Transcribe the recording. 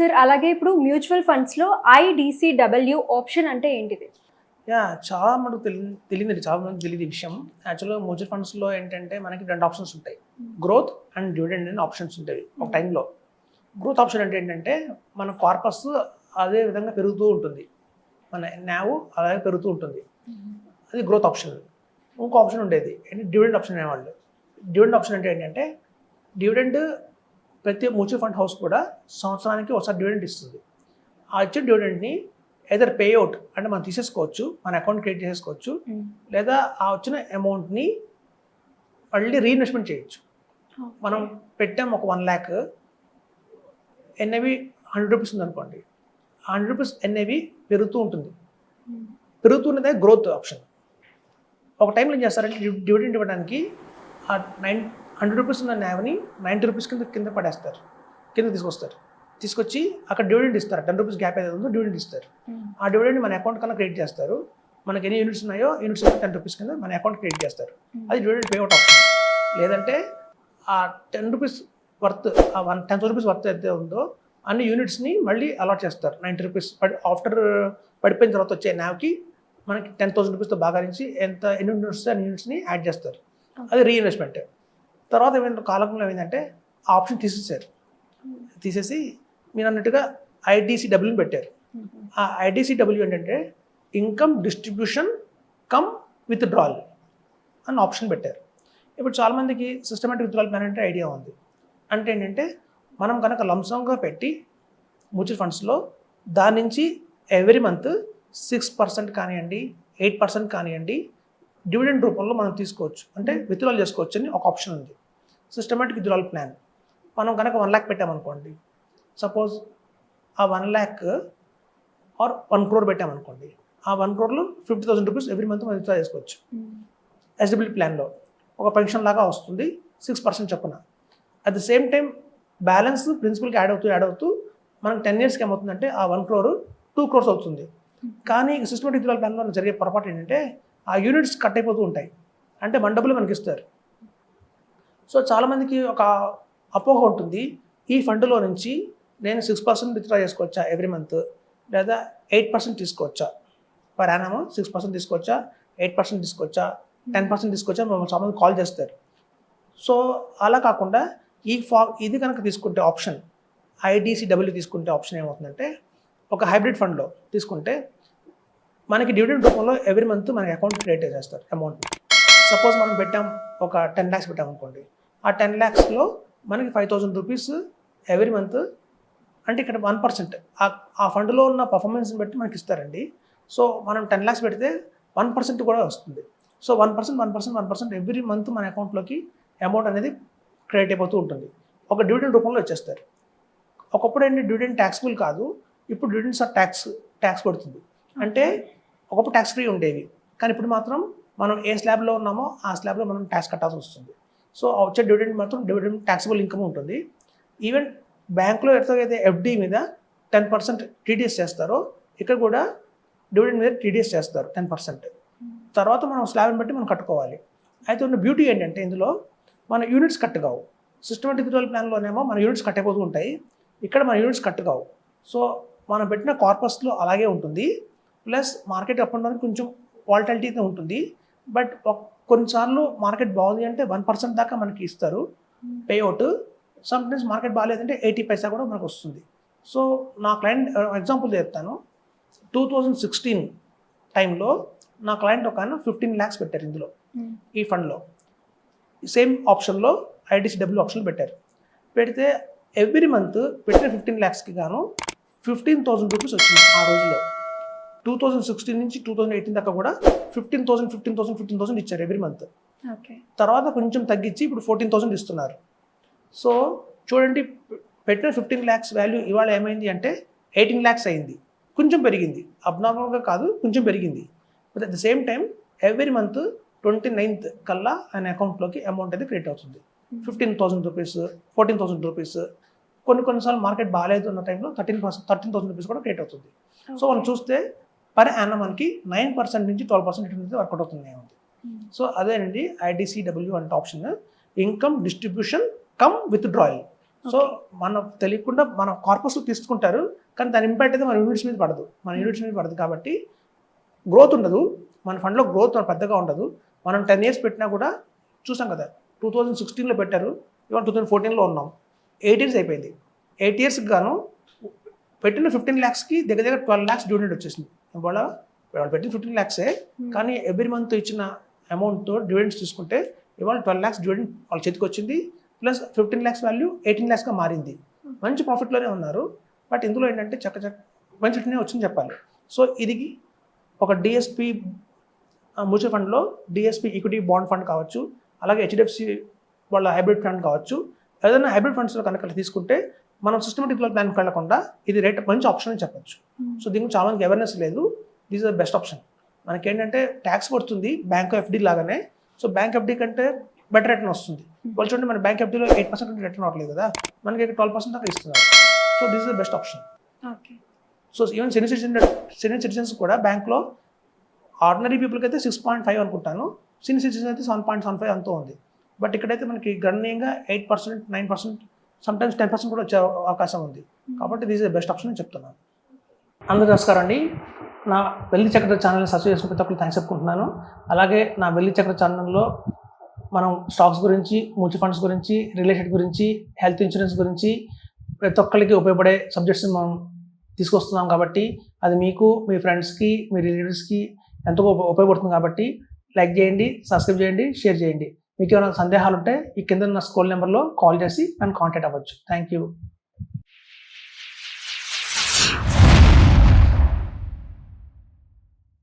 Sir అలాగే ఇప్పుడు mutual ఫండ్స్లో ఐడిసిడబ్ల్యూ ఆప్షన్ అంటే ఏంటిది? యా చాలా మనకు తెలి తెలియదు చాలా మంది తెలియదు ఈ విషయం. యాక్చువల్గా మ్యూచువల్ ఫండ్స్లో ఏంటంటే మనకి రెండు ఆప్షన్స్ ఉంటాయి. గ్రోత్ అండ్ డివిడెండ్ అనే ఆప్షన్స్ ఉంటాయి ఒక టైంలో. గ్రోత్ ఆప్షన్ అంటే ఏంటంటే మన కార్పస్ అదే విధంగా పెరుగుతూ ఉంటుంది. మన నావు అలాగే పెరుగుతూ ఉంటుంది. అది గ్రోత్ ఆప్షన్. ఇంకో ఆప్షన్ ఉండేది. ఏంటి? డివిడెండ్ ఆప్షన్ అనేవాళ్ళు. డివిడెండ్ ఆప్షన్ అంటే ఏంటంటే డివిడెండ్ ప్రతి మ్యూచువల్ ఫండ్ హౌస్ కూడా సంవత్సరానికి ఒకసారి డివిడెండ్ ఇస్తుంది. ఆ ఇచ్చిన డివిడెండ్ని ఏదర్ పే అవుట్ అంటే మనం తీసేసుకోవచ్చు మన అకౌంట్ క్రియేట్ చేసుకోవచ్చు లేదా ఆ వచ్చిన అమౌంట్ని మళ్ళీ రీఇన్వెస్ట్మెంట్ చేయొచ్చు. మనం పెట్టాం ఒక one lakh NAV hundred rupees ఉందనుకోండి. హండ్రెడ్ రూపీస్ ఎన్ఏవి పెరుగుతూ ఉంటుంది. పెరుగుతున్నదే గ్రోత్ ఆప్షన్ ఒక టైంలో ఏం చేస్తారంటే డివ్- డివిడెండ్ ఇవ్వడానికి ఆ నైన్ హండ్రెడ్ రూపీస్ ఉన్న నావని నైంటీ రూపీస్ కింద కింద పడేస్తారు. కింద తీసుకొస్తారు. తీసుకొచ్చి అక్కడ డివిడెండ్ ఇస్తారు. టెన్ రూపీస్ గ్యాప్ ఏదైతే ఉందో డివిడెండ్ ఇస్తారు. ఆ డివిడెండ్ మన అకౌంట్ కన్నా క్రియేట్ చేస్తారు. మనకి ఎన్ని యూనిట్స్ ఉన్నాయో యూనిట్స్ టెన్ రూపీస్ కింద మన అకౌంట్ క్రియేట్ చేస్తారు. అది డివిడెండ్ పేఅవుట్ ఆప్షన్ లేదంటే ఆ టెన్ రూపీస్ వర్త్ ఆ వన్ టెన్ రూపీస్ వర్త్ అయితే ఉందో అన్ని యూనిట్స్ని మళ్ళీ అలాట్ చేస్తారు. నైంటీ రూపీస్ ఆఫ్టర్ పడిపోయిన తర్వాత వచ్చే నావ్కి మనకి టెన్ థౌసండ్ రూపీస్తో బాగా నుంచి ఎంత ఎన్ని యూనిట్స్ అన్ని యూనిట్స్ని యాడ్ చేస్తారు. అది రీఇన్వెస్ట్మెంట్. తర్వాత ఏమైనా కాలంలో ఏమైందంటే ఆ ఆప్షన్ తీసేసారు. తీసేసి మీరు అన్నట్టుగా ఐడిసిడబ్ల్యూని పెట్టారు. ఆ ఐడిసిడబ్ల్యూ ఏంటంటే income distribution cum withdrawal అని ఆప్షన్ పెట్టారు. ఇప్పుడు చాలామందికి సిస్టమేటిక్ విత్డ్రాల్ ప్లాన్ అంటే ఐడియా ఉంది. అంటే ఏంటంటే మనం కనుక లంసంగా పెట్టి మ్యూచువల్ ఫండ్స్లో దాని నుంచి ఎవ్రీ మంత్ సిక్స్ పర్సెంట్ కానివ్వండి ఎయిట్ పర్సెంట్ కానివ్వండి డివిడెండ్ రూపంలో మనం తీసుకోవచ్చు. అంటే విత్డ్రాల్ చేసుకోవచ్చు అని ఒక ఆప్షన్ ఉంది. సిస్టమేటిక్ విత్డ్రాల్ ప్లాన్ మనం కనుక వన్ ల్యాక్ పెట్టామనుకోండి. సపోజ్ ఆ one lakh or one crore పెట్టామనుకోండి. ఆ one క్రోర్లో fifty thousand rupees every month మనం విత్డ్రా చేసుకోవచ్చు. ఎస్డబ్ల్యూ ప్లాన్లో ఒక పెన్షన్ లాగా వస్తుంది. సిక్స్ పర్సెంట్ చొప్పున. At the same time balance ప్రిన్సిపల్కి add అవుతూ యాడ్ అవుతూ మనకు టెన్ ఇయర్స్కి ఏమవుతుందంటే ఆ వన్ క్రోర్ టూ క్రోర్స్ అవుతుంది. కానీ సిస్టమేటిక్ విత్డ్రాల్ ప్లాన్లో జరిగే పొరపాటు ఏంటంటే ఆ యూనిట్స్ కట్ అయిపోతూ ఉంటాయి. అంటే మన డబ్బులు మనకి ఇస్తారు సో చాలామందికి ఒక అపోహ ఉంటుంది. ఈ ఫండ్లో నుంచి నేను సిక్స్ పర్సెంట్ విత్డ్రా చేసుకోవచ్చా ఎవ్రీ మంత్? లేదా ఎయిట్ పర్సెంట్ తీసుకోవచ్చా? పర్ యానమ్ సిక్స్ పర్సెంట్ తీసుకోవచ్చా? ఎయిట్ పర్సెంట్ తీసుకోవచ్చా? టెన్ పర్సెంట్ తీసుకోవచ్చా? మమ్మల్ని చాలామంది కాల్ చేస్తారు. సో అలా కాకుండా ఈ ఫా ఇది కనుక తీసుకుంటే ఆప్షన్ ఐడిసిడబ్ల్యూ తీసుకుంటే ఆప్షన్ ఏమవుతుందంటే ఒక హైబ్రిడ్ ఫండ్లో తీసుకుంటే మనకి డివిడెండ్ రూపంలో ఎవ్రీ మంత్ మన అకౌంట్ క్రియేట్ చేస్తారు అమౌంట్ సపోజ్ మనం పెట్టాం ఒక టెన్ ల్యాక్స్ పెట్టాం అనుకోండి. ఆ టెన్ ల్యాక్స్లో మనకి five thousand rupees every month అంటే ఇక్కడ వన్ పర్సెంట్ ఆ ఫండ్లో ఉన్న పర్ఫార్మెన్స్ని బట్టి మనకి ఇస్తారండి. సో మనం టెన్ ల్యాక్స్ పెడితే వన్ పర్సెంట్ కూడా వస్తుంది. So one percent one percent one percent every month మన అకౌంట్లోకి అమౌంట్ అనేది క్రియేట్ అయిపోతూ ఉంటుంది. ఒక డివిడెండ్ రూపంలో వచ్చేస్తారు ఒకప్పుడు ఏంటి డివిడెండ్ ట్యాక్స్బుల్ కాదు. ఇప్పుడు డివిడెండ్స్ ఆర్ ట్యాక్స్ ట్యాక్స్ పడుతుంది. అంటే ఒకప్పుడు ట్యాక్స్ ఫ్రీ ఉండేవి. కానీ ఇప్పుడు మాత్రం మనం ఏ స్లాబ్లో ఉన్నామో ఆ స్లాబ్లో మనం ట్యాక్స్ కట్టాల్సి వస్తుంది. సో వచ్చే డివిడెండ్ మాత్రం డివిడెండ్ ట్యాక్సిబుల్ ఇన్కమ్ ఉంటుంది. ఈవెన్ బ్యాంకులో ఎట్లయితే ఎఫ్డి మీద టెన్ పర్సెంట్ టీడీఎస్ చేస్తారో ఇక్కడ కూడా డివిడెండ్ మీద టీడీఎస్ చేస్తారు టెన్ పర్సెంట్ తర్వాత మనం స్లాబ్ని బట్టి మనం కట్టుకోవాలి. అయితే ఉన్న బ్యూటీ ఏంటంటే ఇందులో మన యూనిట్స్ కట్ కావు. సిస్టమేటిక్ విత్డ్రాల్ ప్లాన్లోనేమో మన యూనిట్స్ కట్ అయిపోతూ ఉంటాయి. ఇక్కడ మన యూనిట్స్ కట్ కావు. సో మనం పెట్టిన కార్పస్లో అలాగే ఉంటుంది. Plus market up and down కొంచెం వాలిటాలిటీ అయితే ఉంటుంది. బట్ కొన్నిసార్లు మార్కెట్ బాగుంది అంటే వన్ పర్సెంట్ దాకా మనకి ఇస్తారు. పేఅవుట్ సమ్టైమ్స్ మార్కెట్ బాగాలేదంటే ఎయిటీ పైసా కూడా మనకు వస్తుంది. సో నా క్లయింట్ ఎగ్జాంపుల్ చెప్తాను. టూ థౌజండ్ సిక్స్టీన్ టైంలో నా క్లయింట్ ఒక ఆయన ఫిఫ్టీన్ ల్యాక్స్ పెట్టారు ఇందులో. ఈ ఫండ్లో సేమ్ ఆప్షన్లో ఐడిసిడబ్ల్యూ ఆప్షన్ పెట్టారు. పెడితే ఎవ్రీ మంత్ పెట్టిన ఫిఫ్టీన్ ల్యాక్స్కి గాను ఫిఫ్టీన్ థౌసండ్ రూపీస్ వచ్చింది ఆ రోజులో టూ థౌజండ్ సిక్స్టీన్ నుంచి టూ థౌజండ్ ఎయిటీన్ దాకా కూడా fifteen thousand fifteen thousand fifteen thousand ఇచ్చారు ఎవ్రీ మంత్ తర్వాత కొంచెం తగ్గించి ఇప్పుడు ఫోర్టీన్ థౌసండ్ ఇస్తున్నారు. సో చూడండి పెట్టిన ఫిఫ్టీన్ ల్యాక్స్ వాల్యూ ఇవాళ ఏమైంది అంటే ఎయిటీన్ ల్యాక్స్ అయింది. కొంచెం పెరిగింది. అబ్నార్మల్గా కాదు కొంచెం పెరిగింది. But at the same time every month twenty ninth కల్లా ఆయన అకౌంట్లోకి అమౌంట్ అనేది క్రియేట్ అవుతుంది. Fifteen thousand rupees fourteen thousand rupees కొన్ని కొన్నిసార్లు మార్కెట్ బాగాలేదు ఉన్న టైంలో thirteen percent thirteen thousand rupees కూడా క్రియేట్ అవుతుంది. సో మనం చూస్తే పర్ యానం మనకి నైన్ పర్సెంట్ నుంచి ట్వెల్వ్ పర్సెంట్ అనేది వర్కౌట్ అవుతుంది ఉంది సో అదేనండి ఐడిసిడబ్ల్యూ అంటే option. Income distribution cum withdrawal. So మన తెలియకుండా మన కార్పస్ తీసుకుంటారు కానీ దాని ఇంపాక్ట్ అయితే మన యూనిట్స్ మీద పడదు. మన యూనిట్స్ మీద పడదు కాబట్టి గ్రోత్ ఉండదు. మన ఫండ్లో గ్రోత్ పెద్దగా ఉండదు. మనం టెన్ ఇయర్స్ పెట్టినా కూడా చూసాం కదా టూ థౌజండ్ సిక్స్టీన్లో పెట్టారు ఇవాళ టూ థౌజండ్ ఫోర్టీన్లో ఉన్నాం. ఎయిట్ ఇయర్స్ అయిపోయింది. ఎయిట్ ఇయర్స్కి గాను పెట్టిన ఫిఫ్టీన్ ల్యాక్స్కి దగ్గర దగ్గర ట్వెల్వ్ ల్యాక్స్ డివిడెండ్ వచ్చేసింది. ఇవాళ వాళ్ళు పెట్టిన ఫిఫ్టీన్ ల్యాక్సే కానీ ఎవ్రీ మంత్ ఇచ్చిన అమౌంట్తో డివిడెండ్స్ తీసుకుంటే ఇవాళ ట్వెల్వ్ ల్యాక్స్ డివిడెండ్ వాళ్ళ చేతికి వచ్చింది plus fifteen lakhs value eighteen ల్యాక్స్గా మారింది. మంచి ప్రాఫిట్లోనే ఉన్నారు బట్ ఇందులో ఏంటంటే చక్క చక్క మంచి వచ్చింది చెప్పాలి. సో ఇది ఒక డిఎస్పి మ్యూచువల్ ఫండ్లో డిఎస్పి ఈక్విటీ బాండ్ ఫండ్ కావచ్చు అలాగే హెచ్డిఎఫ్సి వాళ్ళ హైబ్రిడ్ ఫండ్ కావచ్చు. ఏదైనా హైబ్రిడ్ ఫండ్స్లో కనుక తీసుకుంటే మనం సిస్టమేటిక్ ప్లాన్కి వెళ్ళకుండా ఇది రేట్ మంచి ఆప్షన్ అని చెప్పొచ్చు. సో దీనికి చాలా మందికి అవేర్నెస్ లేదు. This is the best option మనకి ఏంటంటే ట్యాక్స్ పడుతుంది బ్యాంక్ ఎఫ్డి లాగానే. సో బ్యాంక్ ఎఫ్డి కంటే బెటర్ రిటర్న్ వస్తుంది. వాళ్ళు చూడండి మన బ్యాంక్ ఎఫ్డీలో ఎయిట్ పర్సెంట్ రిటర్న్ అవ్వట్లేదు కదా. మనకి ట్వెల్వ్ పర్సెంట్ దాకా ఇస్తున్నారు. So this is the best option okay so even senior citizen senior citizens కూడా బ్యాంక్లో ఆర్డినరీ పీపుల్కి అయితే సిక్స్ పాయింట్ ఫైవ్ అనుకుంటాను. సీనియర్ సిటిజన్ అయితే సెవెన్ పాయింట్ సెవెన్ ఫైవ్ అంతా ఉంది. బట్ ఇక్కడైతే మనకి గణనీయంగా eight percent nine percent sometimes ten percent కూడా వచ్చే అవకాశం ఉంది. కాబట్టి దిస్ ఇస్ బెస్ట్ ఆప్షన్ అని చెప్తున్నాను. అందరూ నమస్కారం అండి. నా వెల్లి చక్ర ఛానల్ని సబ్స్క్రైబ్ చేసుకుని ఒక్కరు థ్యాంక్స్ చెప్పుకుంటున్నాను. అలాగే నా వెల్లి చక్ర ఛానల్లో మనం స్టాక్స్ గురించి మ్యూచువల్ ఫండ్స్ గురించి ఎస్టేట్ గురించి హెల్త్ ఇన్సూరెన్స్ గురించి ప్రతి ఒక్కరికి ఉపయోగపడే సబ్జెక్ట్స్ మనం తీసుకొస్తున్నాం కాబట్టి అది మీకు మీ ఫ్రెండ్స్కి మీ రిలేటివ్స్కి ఎంతో ఉప- ఉపయోగపడుతుంది కాబట్టి లైక్ చేయండి సబ్స్క్రైబ్ చేయండి షేర్ చేయండి. మీకు ఏమైనా సందేహాలు ఉంటే ఈ కింద ఉన్న స్కూల్ నెంబర్లో కాల్ చేసి నన్ను కాంటాక్ట్ అవ్వచ్చు. Thank you